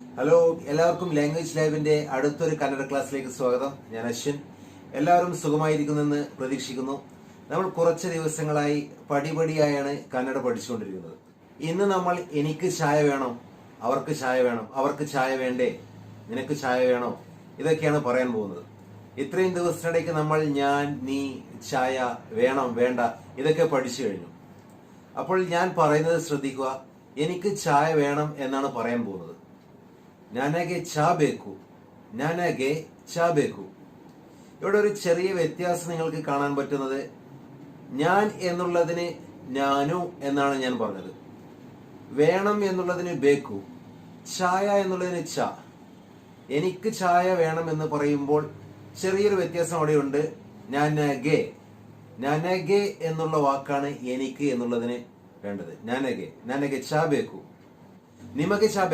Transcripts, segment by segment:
Hello എല്ലാവർക്കും language ലൈവിന്റെ അടുത്തൊരു കന്നഡ ക്ലാസ്സിലേക്ക് സ്വാഗതം. ഞാൻ അശ്വിൻ. എല്ലാവരും സുഖമായിരിക്കുന്നെന്ന് പ്രതീക്ഷിക്കുന്നു. നമ്മൾ കുറച്ച് ദിവസങ്ങളായി പടിപടിയായാണ് കന്നഡ പഠിച്ചുകൊണ്ടിരിക്കുന്നത്. ഇന്ന് നമ്മൾ എനിക്ക് ചായ വേണം അവർക്ക് ചായ വേണം അവർക്ക് ചായ വേണ്ടേ നിനക്ക് ചായ വേണോ? ഇതൊക്കെയാണ് പറയാൻ പോകുന്നത്. ഇത്രയും ദിവസത്തിനിടയ്ക്ക് നമ്മൾ ഞാൻ നീ ചായ വേണം വേണ്ട ഇതൊക്കെ പഠിച്ചു കഴിഞ്ഞു. അപ്പോൾ ഞാൻ പറയുന്നത് ശ്രദ്ധിക്കുക. എനിക്ക് ചായ വേണം എന്നാണ് പറയാൻ പോകുന്നത്. ನನಗೆ ചാബേക്കു ಬೇಕು ചാബേക്കു. ഇവിടെ ഒരു ചെറിയ വ്യത്യാസം നിങ്ങൾക്ക് കാണാൻ പറ്റുന്നത് ഞാൻ എന്നുള്ളതിന് ഞാനു എന്നാണ് ഞാൻ പറഞ്ഞത്. വേണം എന്നുള്ളതിന് ബേക്കു ചായ എന്നുള്ളതിന് ച. എനിക്ക് ചായ വേണം എന്ന് പറയുമ്പോൾ ചെറിയൊരു വ്യത്യാസം അവിടെയുണ്ട്. നനഗെ നനഗെ എന്നുള്ള വാക്കാണ് എനിക്ക് എന്നുള്ളതിന് വേണ്ടത്. നനഗെ നനഗെ ചാ ബേക്കു നിമക്ക് ചാ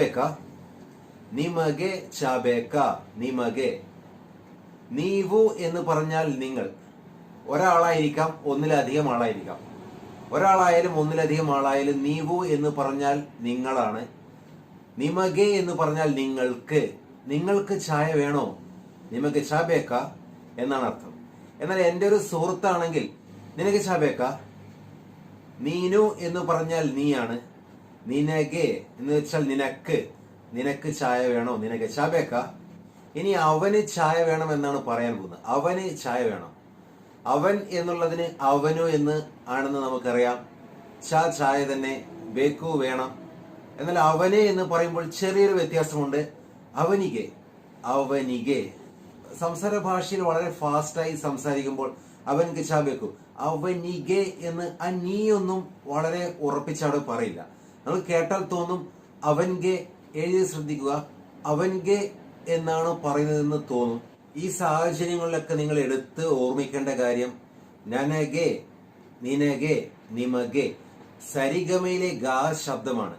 നിമകെ ചാബേക്ക നിമകെ നീവു എന്ന് പറഞ്ഞാൽ നിങ്ങൾ. ഒരാളായിരിക്കാം ഒന്നിലധികം ആളായിരിക്കാം. ഒരാളായാലും ഒന്നിലധികം ആളായാലും നീവു എന്ന് പറഞ്ഞാൽ നിങ്ങളാണ്. നിമകെ എന്ന് പറഞ്ഞാൽ നിങ്ങൾക്ക്. നിങ്ങൾക്ക് ചായ വേണോ? നിമക്ക് ചാബേക്ക എന്നാണ് അർത്ഥം. എന്നാൽ എന്റെ ഒരു സുഹൃത്താണെങ്കിൽ നിനക്ക് ചാബേക്ക? നീനു എന്ന് പറഞ്ഞാൽ നീയാണ്. നിനകെ എന്ന് വെച്ചാൽ നിനക്ക്. നിനക്ക് ചായ വേണോ? നിനക്ക് ചാബേക്ക ഇനി അവന് ചായ വേണം എന്നാണ് പറയാൻ പോകുന്നത്. അവന് ചായ വേണം. അവൻ എന്നുള്ളതിന് അവനു എന്ന് ആണെന്ന് നമുക്കറിയാം. ചാ ചായ തന്നെ ബേക്കു വേണം. എന്നാൽ അവനെ എന്ന് പറയുമ്പോൾ ചെറിയൊരു വ്യത്യാസമുണ്ട്. അവനികെ അവനികെ. സംസാര ഭാഷയിൽ വളരെ ഫാസ്റ്റായി സംസാരിക്കുമ്പോൾ അവൻക്ക് ചാബേക്കു അവനികെ എന്ന് ആ ഒന്നും വളരെ ഉറപ്പിച്ചവിടെ പറയില്ല. നമ്മൾ കേട്ടാൽ തോന്നും അവൻകെ എഴുതി ശ്രദ്ധിക്കുക അവൻകെ എന്നാണ് പറയുന്നതെന്ന് തോന്നും. ഈ സാഹചര്യങ്ങളിലൊക്കെ നിങ്ങൾ എടുത്ത് ഓർമ്മിക്കേണ്ട കാര്യം നനകെ നിനകെ നിമകെ. സരിഗമയിലെ ഗാ ശബ്ദമാണ്.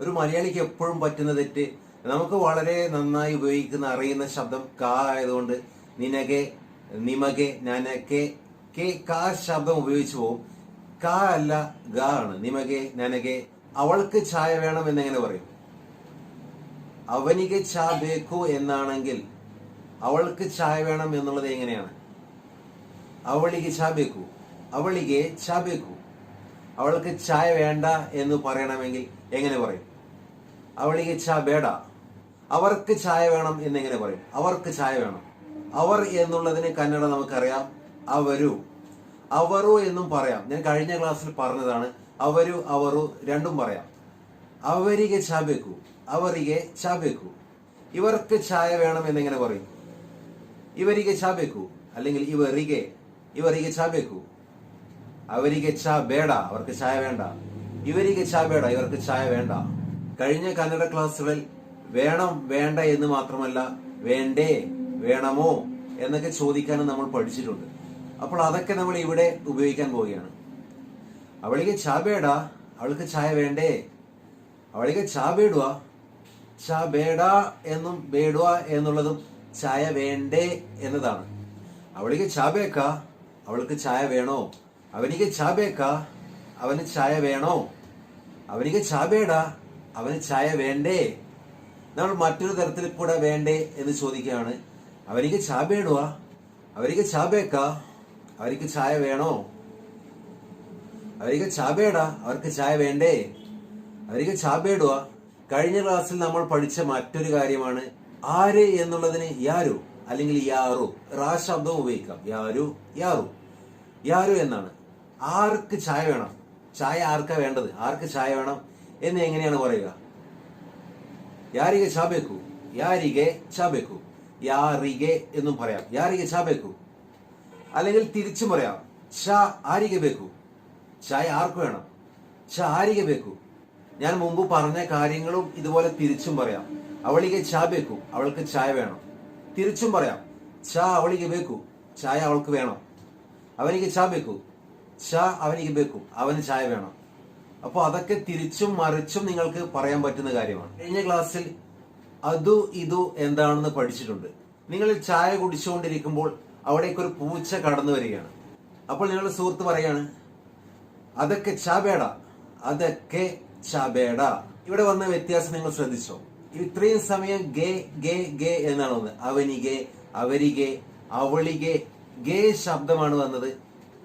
ഒരു മലയാളിക്ക് എപ്പോഴും പറ്റുന്ന തെറ്റ് നമുക്ക് വളരെ നന്നായി ഉപയോഗിക്കുന്ന അറിയുന്ന ശബ്ദം കാ ആയതുകൊണ്ട് നിനകെ നിമകെ നനകെ കെ കാ ശബ്ദം ഉപയോഗിച്ചു പോകും കാ അല്ല ഗാ ആണ് നിമകെ നനകെ. അവൾക്ക് ചായ വേണം എന്നെങ്ങനെ പറയും. അവനിക്ക് ചാ ബേക്കു എന്നാണെങ്കിൽ അവൾക്ക് ചായ വേണം എന്നുള്ളത് എങ്ങനെയാണ്? അവളിക്ക് ചാ ബേക്കു. അവളിക്ക് ചാ ബേക്കു. അവൾക്ക് ചായ വേണ്ട എന്ന് പറയണമെങ്കിൽ എങ്ങനെ പറയും? അവളിക്ക് ചാ ബേഡ. അവർക്ക് ചായ വേണം എന്നെങ്ങനെ പറയും? അവർക്ക് ചായ വേണം. അവർ എന്നുള്ളതിന് കന്നഡ നമുക്കറിയാം അവരു. അവറു എന്നും പറയാം. ഞാൻ കഴിഞ്ഞ ക്ലാസ്സിൽ പറഞ്ഞതാണ് അവരു അവറു രണ്ടും പറയാം. അവരിക ചാബേക്കു ಅವರಿಗೆ ಚಾ ഇവർക്ക് ചായ വേണം എന്നിങ്ങനെ പറയും. ഇവരികെ ಚಾ അല്ലെങ്കിൽ ಇವರಿಗೆ ಇವರಿಗೆ ಚಾ ಬೇಕು ചാ ബേട അവർക്ക് ചായ വേണ്ട. ഇവരിക്ക് ചാ ബേട ഇവർക്ക് ചായ വേണ്ട. കഴിഞ്ഞ കന്നഡ ക്ലാസ്സുകളിൽ വേണം വേണ്ട എന്ന് മാത്രമല്ല വേണ്ടേ വേണമോ എന്നൊക്കെ ചോദിക്കാനും നമ്മൾ പഠിച്ചിട്ടുണ്ട്. അപ്പോൾ അതൊക്കെ നമ്മൾ ഇവിടെ ഉപയോഗിക്കാൻ പോവുകയാണ്. അവളിക്ക് ചാ ബേട അവൾക്ക് ചായ വേണ്ടേ? അവളിക്ക് ചാ ബേടുവാ ച എന്നും ബേടുക എന്നുള്ളതും ചായ വേണ്ടേ എന്നതാണ്. അവളിക്ക് ചാബേക്ക അവൾക്ക് ചായ വേണോ? അവനിക്ക് ചാബേക്ക അവന് ചായ വേണോ? അവനിക്ക് ചാബേട അവന് ചായ വേണ്ടേ? നമ്മൾ മറ്റൊരു തരത്തിൽ കൂടെ വേണ്ടേ എന്ന് ചോദിക്കുകയാണ്. അവനിക്ക് ചാബേടുക അവനിക്ക് ചാബേക്ക അവനിക്ക് ചായ വേണോ? അവനിക്ക് ചാബേട അവർക്ക് ചായ വേണ്ടേ? അവനിക്ക് ചാബേടുക കഴിഞ്ഞ ക്ലാസ്സിൽ നമ്മൾ പഠിച്ച മറ്റൊരു കാര്യമാണ് ആര് എന്നുള്ളതിന് യാരു അല്ലെങ്കിൽ യാറു റാ ശബ്ദം ഉപയോഗിക്കാം. യാരു യാറു. യാരു എന്നാണ്. ആർക്ക് ചായ വേണം? ചായ ആർക്കാ വേണ്ടത്? ആർക്ക് ചായ വേണം? എന്ന് എങ്ങനെയാണ് പറയുക? യാരികെ ചാബേക്കു യാരികെ ചാബേക്കു യാറികെ എന്നും പറയാം. യാരികെ ചാബേക്കു അല്ലെങ്കിൽ തിരിച്ചും പറയാം. ഷ ആരികെ ബേക്കു. ചായ ആർക്ക് വേണം? ഷ ആരികെ ബേക്കു. ഞാൻ മുമ്പ് പറഞ്ഞ കാര്യങ്ങളും ഇതുപോലെ തിരിച്ചും പറയാം. അവളിക്ക് ചായ വെക്കൂ അവൾക്ക് ചായ വേണം. തിരിച്ചും പറയാം. ച അവളിക്ക് വെക്കൂ ചായ അവൾക്ക് വേണം. അവനിക്ക് ചാ വെക്കൂ ച അവനിക്ക് വെക്കൂ അവന് ചായ വേണം. അപ്പൊ അതൊക്കെ തിരിച്ചും മറിച്ചും നിങ്ങൾക്ക് പറയാൻ പറ്റുന്ന കാര്യമാണ്. കഴിഞ്ഞ ക്ലാസ്സിൽ അതു ഇതു എന്താണെന്ന് പഠിച്ചിട്ടുണ്ട്. നിങ്ങൾ ചായ കുടിച്ചുകൊണ്ടിരിക്കുമ്പോൾ അവിടേക്ക് ഒരു പൂച്ച കടന്നു വരികയാണ്. അപ്പോൾ നിങ്ങളുടെ സുഹൃത്ത് പറയാണ് അതൊക്കെ ചാ വേടാ അതൊക്കെ ചാബേട ഇവിടെ വന്ന വ്യത്യാസം നിങ്ങൾ ശ്രദ്ധിച്ചോ? ഇത്രയും സമയം ഗേ ഗേ ഗേ എന്നാണ് വന്നത്. അവനികെ അവരികെ അവളികെ ഗേ ശബ്ദമാണ് വന്നത്.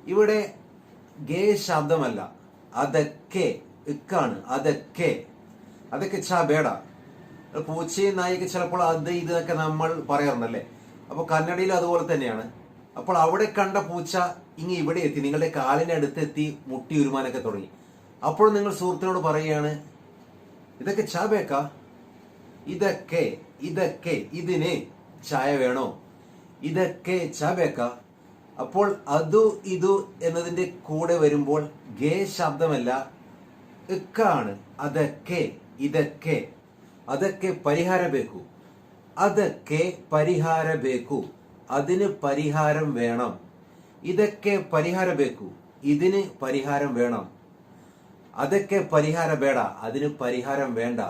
ഇവിടെ ഗേ ശബ്ദമല്ല. അതൊക്കെ ഇക്കാണ് അതൊക്കെ. അതൊക്കെ ചാ ബേട പൂച്ചയും നായിക്ക് ചിലപ്പോൾ അത് ഇതൊക്കെ നമ്മൾ പറയാറുണ്ടല്ലേ? അപ്പൊ കന്നഡയിൽ അതുപോലെ തന്നെയാണ്. അപ്പോൾ അവിടെ കണ്ട പൂച്ച ഇങ്ങ് ഇവിടെ എത്തി. നിങ്ങളുടെ കാലിന്റെ അടുത്തെത്തി മുട്ടി ഉരുമാനൊക്കെ തുടങ്ങി. അപ്പോൾ നിങ്ങൾ സുഹൃത്തിനോട് പറയുകയാണ് ഇതൊക്കെ ചാബേക്ക ഇതൊക്കെ ഇതൊക്കെ ഇതിന് ചായ വേണോ? ഇതൊക്കെ ചാബേക്ക അപ്പോൾ അതു ഇതു എന്നതിന്റെ കൂടെ വരുമ്പോൾ ഗേ ശബ്ദമല്ല ഇക്കാണ് അതൊക്കെ ഇതൊക്കെ അതൊക്കെ പരിഹാര ബേക്കു. അതൊക്കെ പരിഹാര ബേക്കു. അതിന് പരിഹാരം വേണം. ഇതൊക്കെ പരിഹാര ബേക്കു. ഇതിന് പരിഹാരം വേണം. അതൊക്കെ പരിഹാര വേട അതിന് പരിഹാരം വേണ്ട.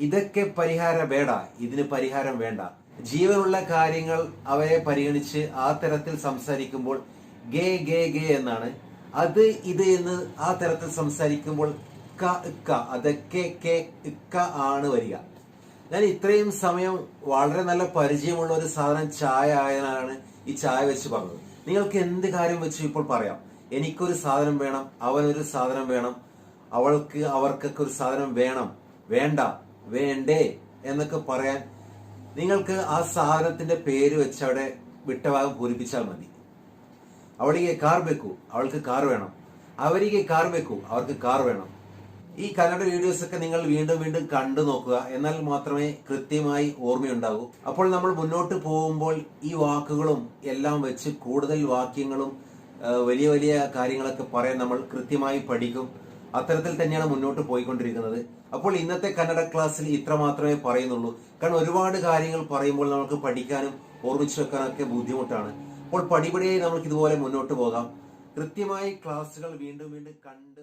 ഇതൊക്കെ പരിഹാര വേട ഇതിന് പരിഹാരം വേണ്ട. ജീവനുള്ള കാര്യങ്ങൾ അവരെ പരിഗണിച്ച് ആ തരത്തിൽ സംസാരിക്കുമ്പോൾ ഗേ ഗേ ഗേ എന്നാണ്. അത് ഇത് എന്ന് ആ തരത്തിൽ സംസാരിക്കുമ്പോൾ ക ഇക്ക അതൊക്കെ കെ ഇക്ക ആണ് വരിക. ഞാൻ ഇത്രയും സമയം വളരെ നല്ല പരിചയമുള്ള ഒരു സാധനം ചായ ആയതിനാണ് ഈ ചായ വെച്ച് പറഞ്ഞത്. നിങ്ങൾക്ക് എന്ത് കാര്യം വെച്ച് ഇപ്പോൾ പറയാം? എനിക്കൊരു സാധനം വേണം അവനൊരു സാധനം വേണം അവൾക്ക് അവർക്കൊക്കെ ഒരു സാധനം വേണം. വേണ്ട വേണ്ടേ എന്നൊക്കെ പറയാൻ നിങ്ങൾക്ക് ആ സാധനത്തിന്റെ പേര് വെച്ച് അവിടെ വിട്ടഭാഗം പൂരിപ്പിച്ചാൽ മതി. അവളിക്ക് കാർ വെക്കൂ. അവൾക്ക് കാർ വേണം. അവരിക്ക് കാർ വെക്കൂ. അവർക്ക് കാർ വേണം. ഈ കന്നഡ വീഡിയോസ് ഒക്കെ നിങ്ങൾ വീണ്ടും വീണ്ടും കണ്ടു നോക്കുക. എന്നാൽ മാത്രമേ കൃത്യമായി ഓർമ്മയുണ്ടാകൂ. അപ്പോൾ നമ്മൾ മുന്നോട്ട് പോകുമ്പോൾ ഈ വാക്കുകളും എല്ലാം വെച്ച് കൂടുതൽ വാക്യങ്ങളും വലിയ വലിയ കാര്യങ്ങളൊക്കെ പറയാൻ നമ്മൾ കൃത്യമായി പഠിക്കും. അത്തരത്തിൽ തന്നെയാണ് മുന്നോട്ട് പോയിക്കൊണ്ടിരിക്കുന്നത്. അപ്പോൾ ഇന്നത്തെ കന്നഡ ക്ലാസ്സിൽ ഇത്ര മാത്രമേ പറയുന്നുള്ളൂ. കാരണം ഒരുപാട് കാര്യങ്ങൾ പറയുമ്പോൾ നമുക്ക് പഠിക്കാനും ഓർമ്മിച്ചു വെക്കാനൊക്കെ ബുദ്ധിമുട്ടാണ്. അപ്പോൾ പടിപടിയായി നമുക്ക് ഇതുപോലെ മുന്നോട്ട് പോകാം. കൃത്യമായി ക്ലാസ്സുകൾ വീണ്ടും വീണ്ടും കണ്ട്